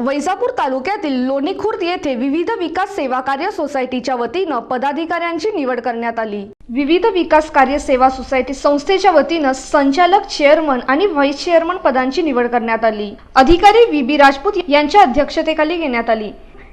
वैजापूर तालुक्यातील लोणी खुर्द येथे विविध विकास सेवा कार्य सोसायटीच्या वतीनं पदाधिकाऱ्यांची निवड करण्यात आली. विविध विकास कार्य सेवा सोसायटी संस्थेच्या वतीनं संचालक चेअरमन आणि व्हाईस चेअरमन पदांची निवड करण्यात आली. अधिकारी व्ही. बी. राजपूत यांच्या अध्यक्षतेखाली घेण्यात आली.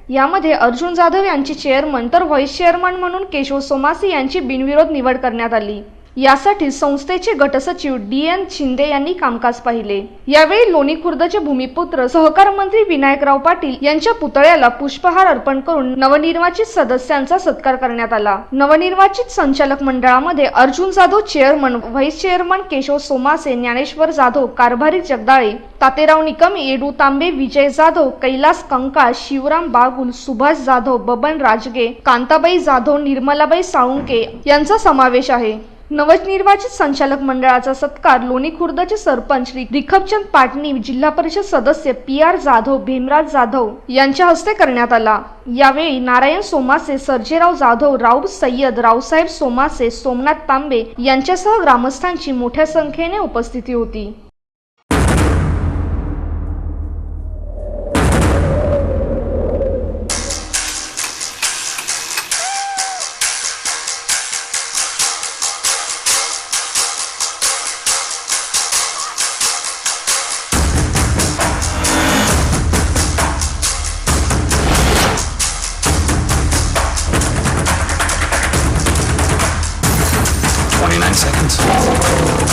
यामध्ये अर्जुन जाधव यांची चेअरमन तर व्हाईस चेअरमन म्हणून केशव सोमासी यांची बिनविरोध निवड करण्यात आली. यासाठी संस्थेचे गटसचिव डी एन शिंदे यांनी कामकाज पाहिले. यावेळी लोणी खुर्दचे भूमिपुत्र सहकार मंत्री विनायकराव पाटील यांच्या पुतळ्याला पुष्पहार अर्पण करून नवनिर्वाचित सदस्यांचा सत्कार करण्यात आला. नवनिर्वाचित संचालक मंडळामध्ये Arjun Jadhav chairman vice chairman Keshav Somase Dnyaneshwar Jadhav Karbhari Jagdale Taterao Nikam Edu Tambe Vijay Jadhav Kailas Kankal Shivram Bagul Subhash Jadhav Baban Rajge Kantabai Jadhav Nirmalabai Salunke यांचा समावेश आहे. नवनिर्वाचित संचालक मंडळाचा सत्कार लोणी खुर्दचे सरपंच श्री रिखबचंद पाटणी जिल्हा परिषद सदस्य पी आर जाधव भीमराज जाधव यांच्या हस्ते करण्यात आला. यावेळी नारायण सोमासे सर्जेराव जाधव राऊत सय्यद रावसाहेब सोमासे सोमनाथ तांबे यांच्यासह ग्रामस्थांची मोठ्या संख्येने उपस्थिती होती. hands.